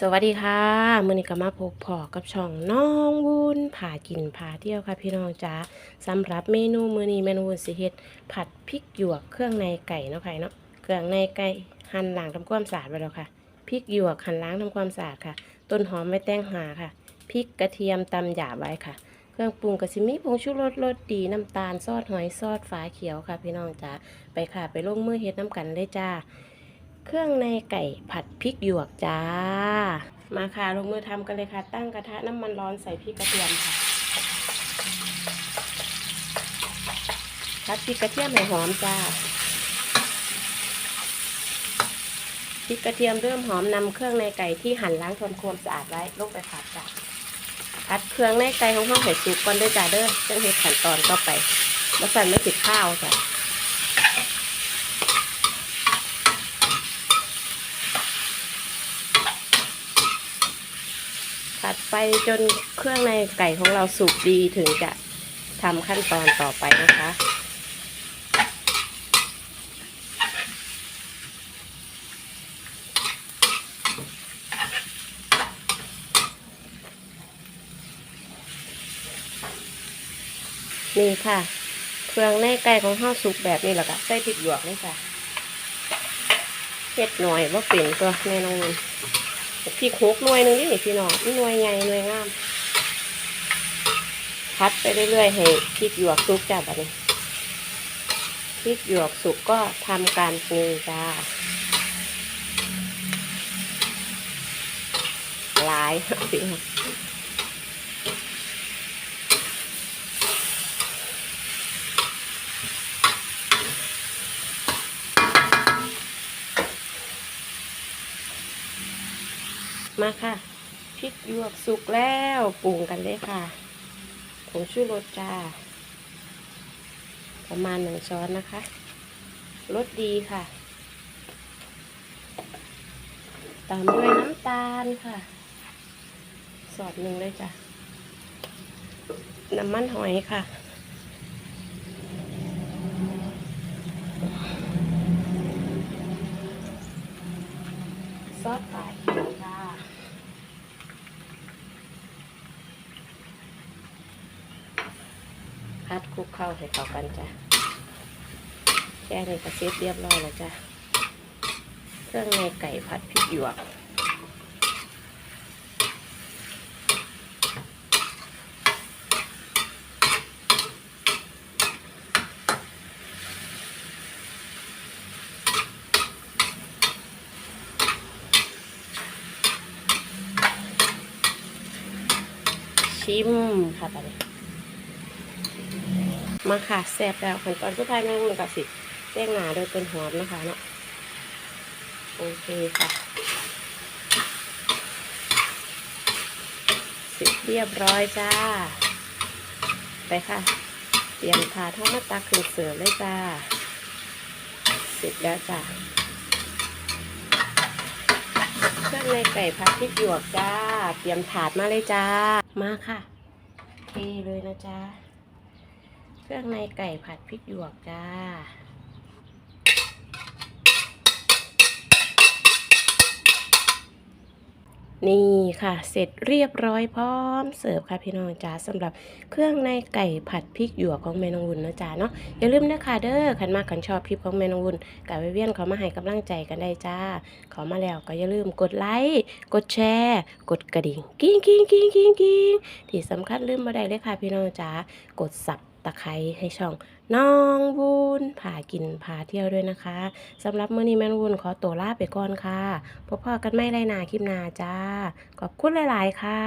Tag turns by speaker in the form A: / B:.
A: สวัสดีค่ะมื่อนี้ก็มาพบพอกับช่องน้องวุ้นผากินผาเที่ยวค่ะพี่น้องจ้าสำหรับเมนูมื้อนี้เมนูวุ้นสิเฮ็ดผัดพริกหยวกเครื่องในไก่เนาะค่ะเนาะเครื่องในไก่หั่นล้างทำความสะอาดไว้แล้วค่ะพริกหยวกหั่นล้างทำความสะอาดค่ะ ต้นหอมไว้แต่งหาค่ะพริกกระเทียมตำหยาบไว้ค่ะ เครื่องปรุงกระสิมีผงชูรสรสดีน้ำตาลซอสหอยซอสฝาเขียวค่ะ พี่น้องจ้าไปค่ะไปลงมือเฮ็ดน้ำกันเลยจ้า เครื่องในไก่ผัดพริกหยวกจ้า มาค่ะลงมือทำกันเลยค่ะ ตั้งกระทะน้ำมันร้อนใส่พริกกระเทียมค่ะผัดพริกกระเทียมให้หอมจ้าพริกกระเทียมเริ่มหอมนำเครื่องในไก่ที่หั่นล้างทำความสะอาดไว้ลงไปผัดจ้าผัดเครื่องในไก่ของห้องเห็ดสุกก่อนด้วยจ้าเด้อจังเห็ดขั้นตอนต่อไปแล้วสั่นไม่ติดข้าวจ้ะ ผัด ไปจนเครื่องในไก่ของเราสุกดีถึงจะทำขั้นตอนต่อไปนะคะนี่ค่ะ เครื่องในไก่ของข้าสุกแบบนี้แหละค่ะใส่พริกหยวกนี่ค่ะเผ็ดหน่อยว่าเป็นตัวแม่น้องนุ่น พริกหกหน่วยนึงนี่พี่น้องนี่หน่วยใหญ่หน่วยงามพัดไปเรื่อยๆให้พริกหยวกสุกจ้าแบบนี้พริกหยวกสุกก็ทำการปรุงจ้าหลายพี่น้อง มาค่ะพริกหยวกสุกแล้วปรุงกันเลยค่ะผงชูรสจ้า ประมาณหนึ่งช้อนนะคะรสดีค่ะ ตามด้วยน้ำตาลค่ะ สอดหนึ่งเลยจ้ะ น้ำมันหอยค่ะซอสไปลาเขียวค่ะ พัดคลุกเข้าให้เข้ากันจ้ะแค่นี้ก็เสร็จเรียบร้อยแล้วจ้ะเครื่องในไก่ผัดพริกหยวกชิมค่ะตอนนี้ มาค่ะแซ่บแล้วขั้นตอนสุดท้ายแม่คุณกับสิแจ้งหนาโดยเป็นหอมนะคะเนาะโอเคค่ะเสร็จเรียบร้อยจ้า ไปค่ะ เตรียมถาดท้องมาตักขึ้นเสือเลยจ้า เสร็จแล้วจ้าเครื่องในไก่ผัดพริกหยวกจ้า เตรียมถาดมาเลยจ้า มาค่ะ เทเลยนะจ้า เครื่องในไก่ผัดพริกหยวกจ้า นี่ค่ะ เสร็จเรียบร้อยพร้อมเสิร์ฟค่ะพี่น้องจ้าสำหรับเครื่องในไก่ผัดพริกหยวกของแม่นองวุ้นนะจ้าเนาะอย่าลืมนะคะเด้อขันมากขันชอบคลิปของแม่นองวุ้นกับเวียนเขามาให้กำลังใจกันได้จ้าเขามาแล้วก็อย่าลืมกดไลค์กดแชร์ กดกระดิ่งกิ้งกิ้งกิ้งกิ้งกิ้งที่สำคัญลืมมาได้เลยค่ะพี่น้องจ้ากดสับ ตะไคร้ให้ช่องน้องวุ้นพากินพาเที่ยวด้วยนะคะสำหรับมื้อนี้แม่นวุ้นขอตัวลาไปก่อนค่ะพบพอกันไม่ไรนาคลิปหนาจ้า ขอบคุณหลาย ๆ ค่ะ